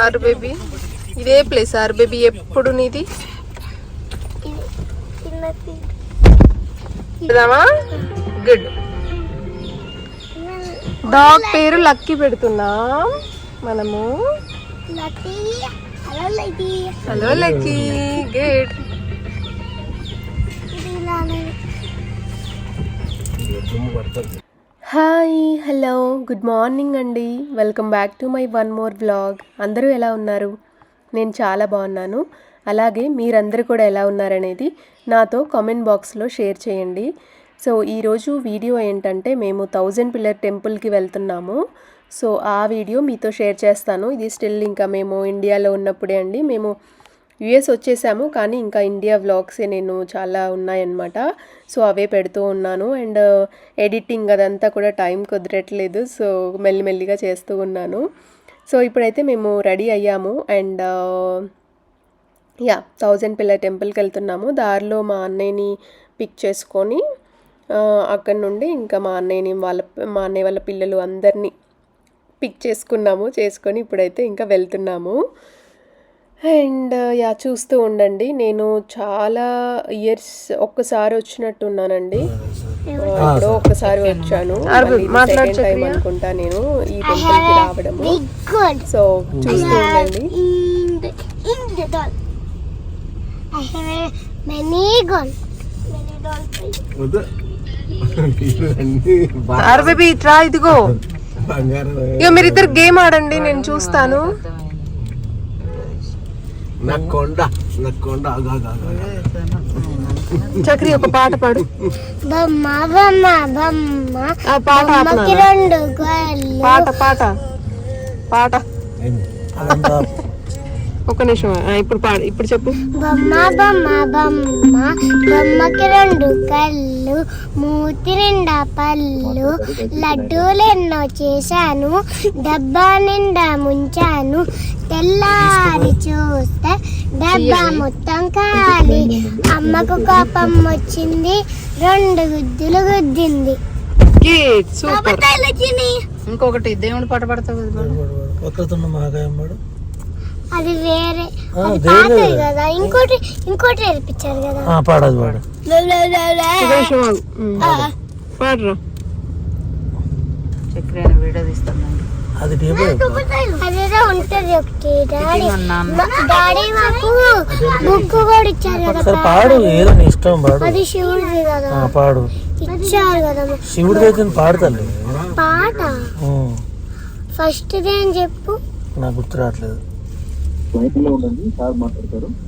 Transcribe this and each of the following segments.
ఆరు బేబీ ఇదే ప్లేస్ ఆరు బేబీ ఎప్పుడు నీది? గుడ్ డాగ్ పేరు లక్కీ పెడుతున్నాం మనము. హలో లక్కీ గుడ్ ఇది హాయ్ హలో గుడ్ మార్నింగ్ అండి. Welcome back to my one more blog అందరూ ఎలా ఉన్నారు? నేను చాలా బాగున్నాను. అలాగే మీరందరూ కూడా ఎలా ఉన్నారనేది నాతో కామెంట్ బాక్స్లో షేర్ చేయండి. సో ఈరోజు వీడియో ఏంటంటే మేము థౌజండ్ పిల్లర్ టెంపుల్కి వెళ్తున్నాము. సో ఆ వీడియో మీతో షేర్ చేస్తాను. ఇది స్టిల్ ఇంకా మేము ఇండియాలో ఉన్నప్పుడే అండి. మేము యుఎస్ వచ్చేసాము కానీ ఇంకా ఇండియా వ్లాగ్సే నేను చాలా ఉన్నాయన్నమాట. సో అవే పెడుతూ ఉన్నాను. అండ్ ఎడిటింగ్ అదంతా కూడా టైం కుదరట్లేదు. సో మెల్లిమెల్లిగా చేస్తూ ఉన్నాను. సో ఇప్పుడైతే మేము రెడీ అయ్యాము. అండ్ యా థౌజండ్ పిల్లర్ టెంపుల్కి వెళ్తున్నాము. దారిలో మా అన్నయ్యని పిక్ చేసుకొని అక్కడ నుండి ఇంకా మా అన్నయ్యని వాళ్ళ మా అన్నయ్య వాళ్ళ పిల్లలు అందరినీ పిక్ చేసుకున్నాము చేసుకొని ఇప్పుడైతే ఇంకా వెళ్తున్నాము. అండ్ యా చూస్తూ ఉండండి. నేను చాలా ఇయర్స్ ఒక్కసారి వచ్చినట్టు ఉన్నానండి ఎప్పుడో ఒక్కసారి వచ్చాను. సెకండ్ టైం అనుకుంటా నేను ఈ టెంపుల్కి రావడము. సో చూస్తూ ఉండండి. ఇదిగో. ఇక మీరిద్దరు గేమ్ ఆడండి నేను చూస్తాను నా కొండ నా కొండ ఆగు, ఆగు, ఆగు, ఆగు. చక్రి ఒక పాట పాడు. బొమ్మ బొమ్మ బొమ్మ. ఆ పాట బొమ్మకి? రెండు పాట పాట. పాట. ఏంది? ఒక నిమిషం ఇప్పుడు పాడు ఇప్పుడు చెప్పు. బొమ్మ బొమ్మ బొమ్మ. బొమ్మకి రెండు కళ్ళు మూతి నిండా పళ్ళు. లడ్డూలు ఎన్నో చేశాను డబ్బా నిండా ముంచాను. తెల్లారి చూస్తే డబ్బా మొత్తం ఖాళీ. అమ్మకు కోపం వచ్చింది రెండు గుద్దులు గుద్దింది. సూపర్. ఇంకొకటి దేవుడి పాట పడతావు మహాకాయముడు అది వేరే. పాతది కదా. ఇంకోటి ఇంకోటి నేర్పించారు కదా. ఆ, పాడదు పాడు. పాడరా. అది అదేదో ఉంటది ఒకటి. డాడీ మాకు బుక్ కూడా ఇచ్చారు కదా పాడు ఏదో నీ ఇష్టం పాడు. అది శివుడిది కదా. ఆ, పాడు. ఇచ్చారు కదా మాకు. శివుడికి అయితే పాడు తల్లి. పాట? ఫస్ట్ అని చెప్పు. నాకు గుర్తు రావట్లేదు.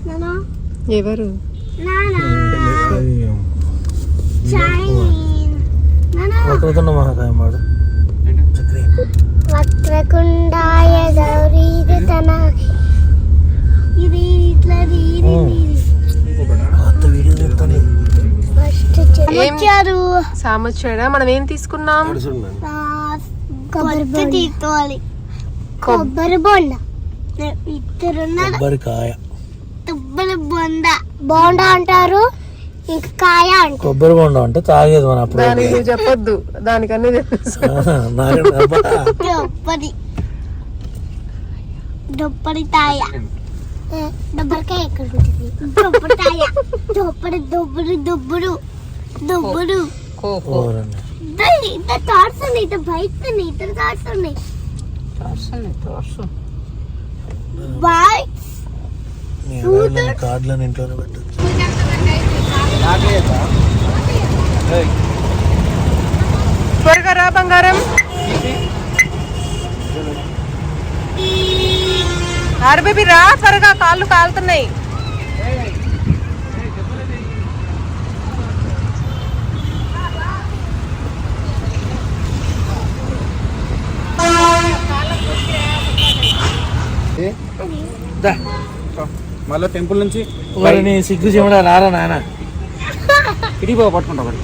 నానా? ఎవరు? వక్రకుండాయ తన ఇది ఇట్లా సామొచ్చాడా? మనం ఏం తీసుకున్నాం. కొబ్బరి తీసుకోవాలి. కొబ్బరి బొండ. కొబ్బరికాయ కొబ్బరి బొండ. బొండ అంటారు? ఇంకా కాయ అంటారు. కొబ్బరి బొండం అంటే తాగేది మన అప్పుడు. దానికి నువ్వు చెప్పొద్దు. దానికన్నీ దొప్పది దొప్పడి తాయ. దొబ్బరికాయ ఎక్కడ ఉంటుంది? దొప్పడి తాయ. దొప్పడి దొబ్బడు దొబ్బడు దొబ్బడు. ఇద్దరు థాట్స్ ఉన్నాయి ఇద్దరు బయట ఉన్నాయి ఇద్దరు థాట్స్ ఉన్నాయి. బాయ్ కార్డులను ఇంట్లోనే పెట్టచ్చు. త్వరగా రా బంగారం. ఆరు బేబీ రా త్వరగా కాళ్ళు కాలుతున్నాయి. మళ్ళీ టెంపుల్ నుంచి ఓరి నీ సిగ్గు చెమడా రారా నాన్న ఇడికి పో పట్టుకుంటా ఒకటి.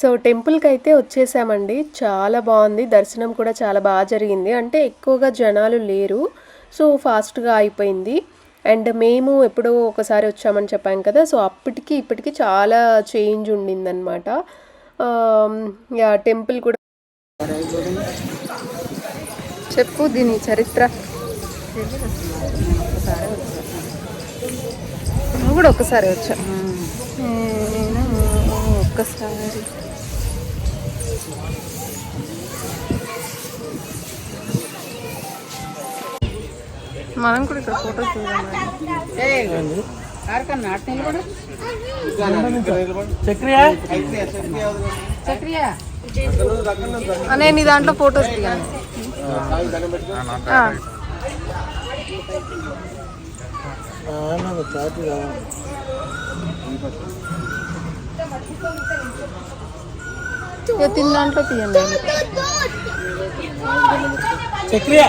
సో టెంపుల్కి అయితే వచ్చేసామండి. చాలా బాగుంది. దర్శనం కూడా చాలా బాగా జరిగింది. అంటే ఎక్కువగా జనాలు లేరు. సో ఫాస్ట్గా అయిపోయింది. అండ్ మేము ఎప్పుడో ఒకసారి వచ్చామని చెప్పాం కదా. సో అప్పటికి ఇప్పటికి చాలా చేంజ్ ఉండిందనమాట టెంపుల్ కూడా చెప్పు దీని చరిత్ర. నువ్వు కూడా ఒక్కసారి వచ్చా. నేను ఒక్కసారి మనం కూడా ఇక్కడ ఫోటో చూడాలి అనే నీ దాంట్లో ఫొటోస్ దిగాను ఆ, తిన్న దాంట్లో తీయండి చక్రియ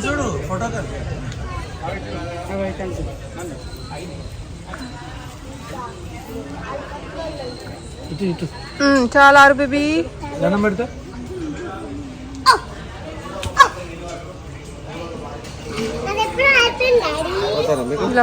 చూడు ఫోటో ఇటు చాలా ఆరు బేబీ. దండం పెడితే. ఇలా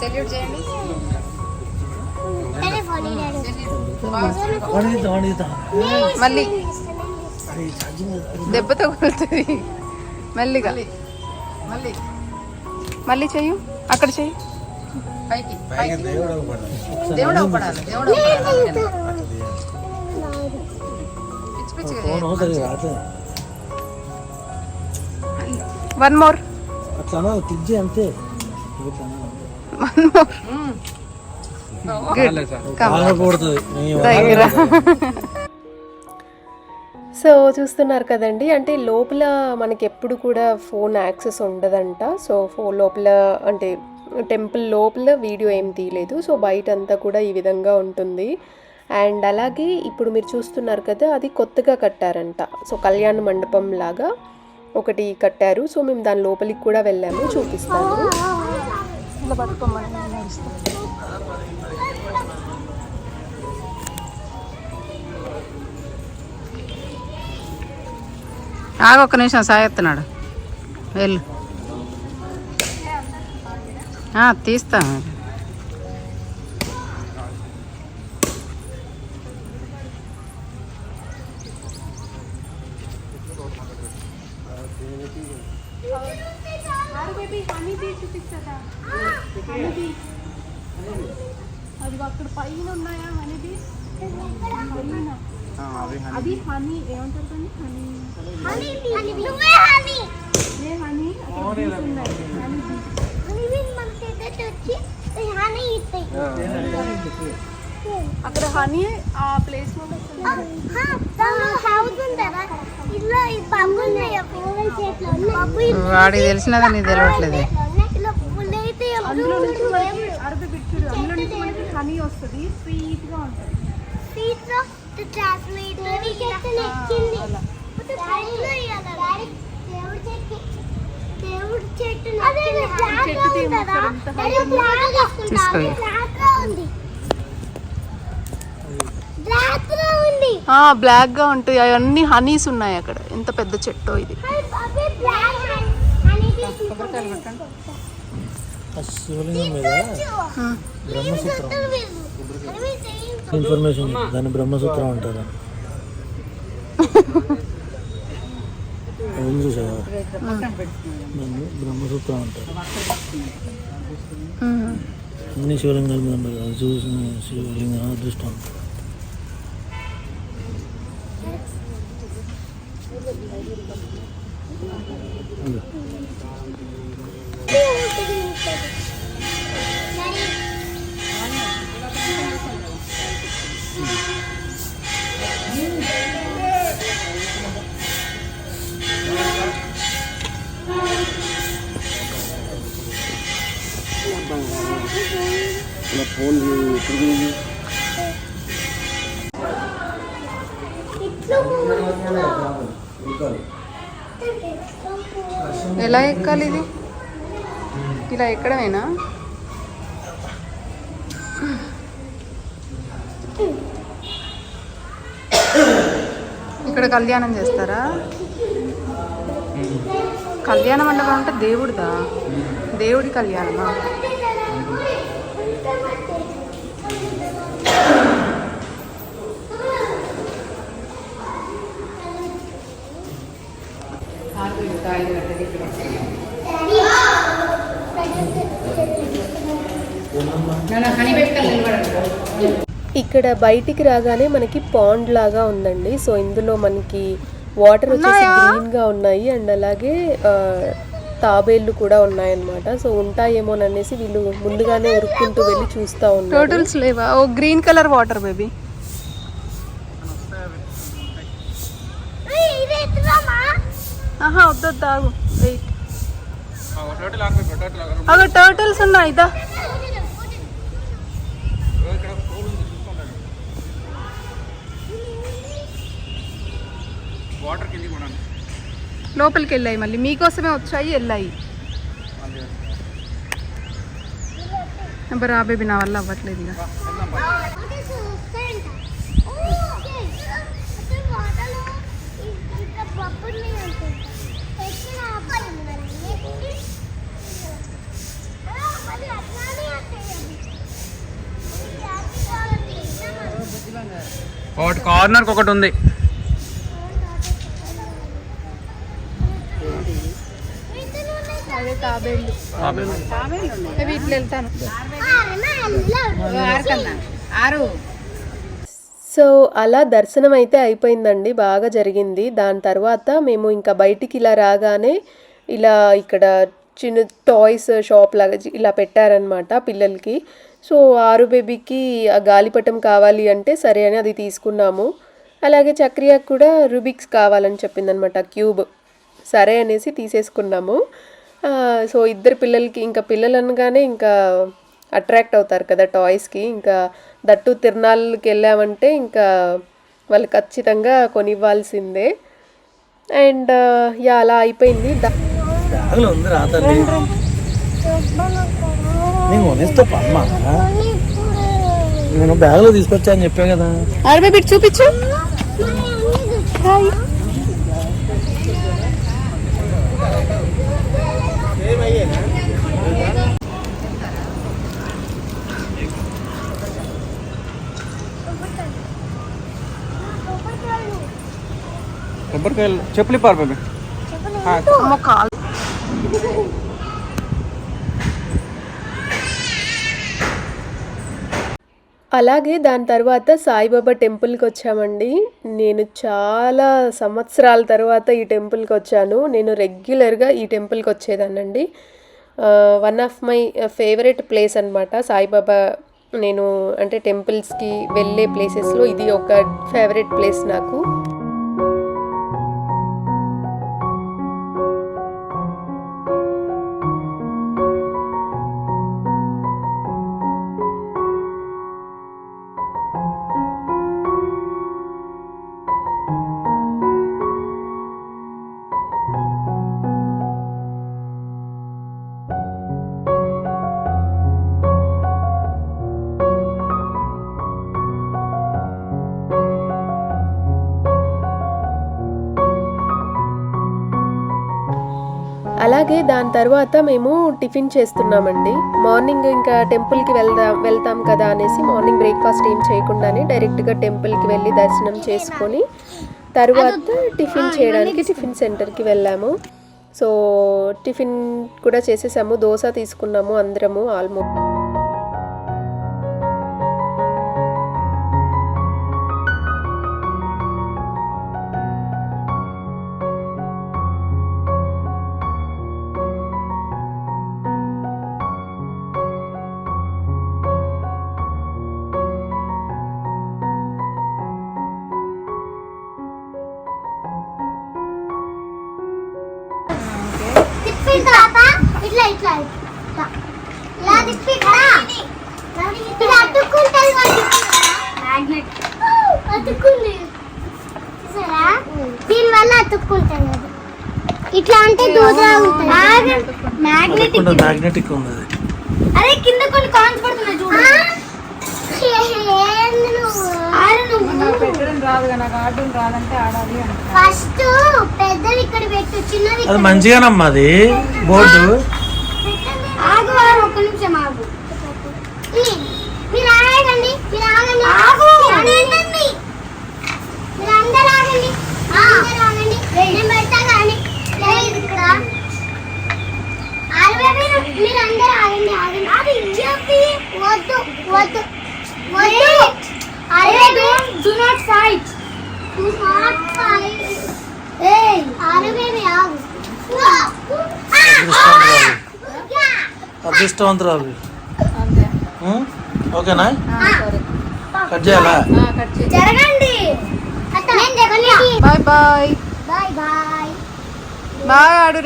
సెల్యూట్ చేయండి మళ్ళీ. దెబ్బ తగులుతుంది. మెల్లిగా మళ్ళీ. మళ్ళీ చెయ్యు. అక్కడ చెయ్యి. పైకి పైకి దేవుడు అవపడాలి పిచ్చి పిచ్చిగా వన్ మోర్ అట్లా అంతే. దగ్గర సో చూస్తున్నారు కదండి అంటే లోపల మనకి ఎప్పుడు కూడా ఫోన్ యాక్సెస్ ఉండదంట. సో ఫోన్ లోపల అంటే టెంపుల్ లోపల వీడియో ఏం తీయలేదు. సో బయట అంతా కూడా ఈ విధంగా ఉంటుంది. అండ్ అలాగే ఇప్పుడు మీరు చూస్తున్నారు కదా అది కొత్తగా కట్టారంట. సో కళ్యాణ మండపం లాగా ఒకటి కట్టారు. సో మేము దాని లోపలికి కూడా వెళ్ళాము చూపిస్తాను. ఇలా పట్టుకోమని నడుస్తాను ఆగ ఒక్క నిమిషం సాయెత్తున్నాడు వెళ్ళు. ఆ, ఉన్నాయి. పువ్వుల చెట్లు పప్పు వాడికి తెలిసినదా నీకు తెలియట్లేదు? అందులో నుంచి మనకి అరబి అందులో నుంచి మనకి హనీ వస్తుంది. స్వీట్గా ఉంటుంది. సీట్లో దేవుడి చెట్టు బ్లాక్గా ఉంటాయి. అవన్నీ హనీస్ ఉన్నాయి అక్కడ. ఎంత పెద్ద చెట్టు ఇది. బ్రహ్మసూత్రం. ఇన్ఫర్మేషన్ దాన్ని బ్రహ్మసూత్రం అంటారు. ఏం చూసావా? దాన్ని బ్రహ్మసూత్రం అంటారు. అన్ని శివలింగాల మీద చూసిన శివలింగం అదృష్టం. ఎలా ఎక్కాలి ఇది? ఇలా ఎక్కడమేనా? ఇక్కడ కళ్యాణం చేస్తారా? కళ్యాణ మండపం అంటే దేవుడిదా? దేవుడి కళ్యాణమా? ఇక్కడ బయటికి రాగానే మనకి పాండ్ లాగా ఉందండి. సో ఇందులో మనకి వాటర్ వచ్చేసి గ్రీన్గా ఉన్నాయి. అండ్ అలాగే ఆ, తాబేళ్ళు కూడా ఉన్నాయన్నమాట. సో ఉంటాయేమోననేసి వీళ్ళు ముందుగానే ఉరుక్కుంటూ వెళ్ళి చూస్తా ఉన్నారు. లేవా? ఓ గ్రీన్ కలర్ వాటర్ బేబీ ఇది ఎత్తురామా ఆహా వద్దొద్దు ఆగు. వెయిట్ అగో టర్టిల్స్ ఉన్నాయి ఇదా. వాటర్ కింది కూడా లోపలికి వెళ్ళాయి మళ్ళీ. మీకోసమే వచ్చాయి వెళ్ళాయి. అబ్బా రా బేబీ నా వల్ల అవ్వట్లేదు ఇక. అది చూస్తాయంట ఓకే అంటే వాటర్లో ఇంకా పప్పుని అనుకుంటా ఎక్కిన ఆపాలి మరి ఎక్కి ఆ, మరి అట్లానే అంటాయి అవి. ఇది జాతి కావాలంటే ఇష్టం అది. ఒకటి కార్నర్కి ఒకటి ఉంది. ఆరు. సో అలా దర్శనం అయితే అయిపోయిందండి బాగా జరిగింది. దాని తర్వాత మేము ఇంకా బయటికి ఇలా రాగానే ఇలా ఇక్కడ చిన్న టాయ్స్ షాప్ లాగా ఇలా పెట్టారనమాట పిల్లలకి. సో ఆరు బేబీకి ఆ గాలిపటం కావాలి అంటే సరే అని అది తీసుకున్నాము. అలాగే చక్రియా కూడా రుబిక్స్ కావాలని చెప్పిందనమాట క్యూబ్. సరే అనేసి తీసేసుకున్నాము. సో ఇద్దరు పిల్లలకి ఇంకా పిల్లలు అనగానే ఇంకా అట్రాక్ట్ అవుతారు కదా టాయ్స్కి ఇంకా దట్టు తిరునాళ్ళకి వెళ్ళామంటే ఇంకా వాళ్ళు ఖచ్చితంగా కొనివ్వాల్సిందే. అండ్ యా అలా అయిపోయింది. దా బ్యాగ్లో ఉంది రా తల్లి. నేను కొనిస్తా పమ్మా నేను బ్యాగ్లో తీసుకొచ్చా అని చెప్పా కదా. ఆరు బేబీ ఇటు చూపించు. కొబ్బరికాయలు. చెప్పులు ఇప్పారు బేబీ అమ్మో కాలు అలాగే దాని తర్వాత సాయిబాబా టెంపుల్కి వచ్చామండి. నేను చాలా సంవత్సరాల తర్వాత ఈ టెంపుల్కి వచ్చాను. నేను రెగ్యులర్గా ఈ టెంపుల్కి వచ్చేదానండి one of my favourite place అనమాట సాయిబాబా. నేను అంటే టెంపుల్స్కి వెళ్ళే ప్లేసెస్లో ఇది ఒక ఫేవరెట్ ప్లేస్ నాకు. అలాగే దాని తర్వాత మేము టిఫిన్ చేస్తున్నామండి. మార్నింగ్ ఇంకా టెంపుల్కి వెళ్దాం వెళ్తాం కదా అనేసి మార్నింగ్ బ్రేక్ఫాస్ట్ ఏం చేయకుండానే డైరెక్ట్గా టెంపుల్కి వెళ్ళి దర్శనం చేసుకొని తర్వాత టిఫిన్ చేయడానికి టిఫిన్ సెంటర్కి వెళ్ళాము. సో టిఫిన్ కూడా చేసేసాము దోశ తీసుకున్నాము అందరము ఆల్మోస్ట్ ఇట్లా అంటే దూదరా ఉంటుంది మ్యాగ్నెటిక్ అది అరే కింద కొన్ని కాయిన్స్ పడుతున్నాయి చూడు. ఫస్ట్ పెద్దది ఇక్కడ పెట్టు చిన్నది అది మంచిగానమ్మా అది. బోర్డు. ఒక్క నిమిషం ఆగు ఈ, మీరు ఆగండి మీరు ఆగండి ఆగు ఆగండి మీరు అందరు ఆగండి అందరు ఆగండి నేను పెడతా కానీ లేదు ఇక్కడ అరవై మీరు మీరు అందరు ఆగండి ఆగండి అది చెప్పి వద్దు వద్దు వద్దు అరవై do not fight do not fight ఏయ్ అరవై ఆగు అదృష్టవంతురాలు? ఓకేనా? కట్ చేయాలా? Bye bye. బాయ్ ఆడు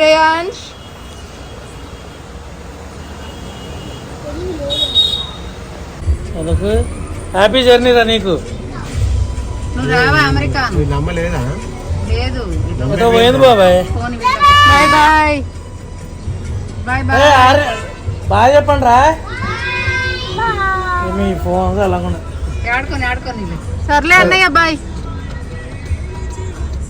ఎందుకు హ్యాపీ జర్నీ రా నీకు. నువ్వు రావా అమెరికా? నువ్వు నమ్మలేదా? లేదు. పోయింది బాబాయ్. Bye bye. Bye bye. బాగా చెప్పండి రా మీ ఫోన్ ఆడుకొని సర్లే అన్నయ్య బాయ్.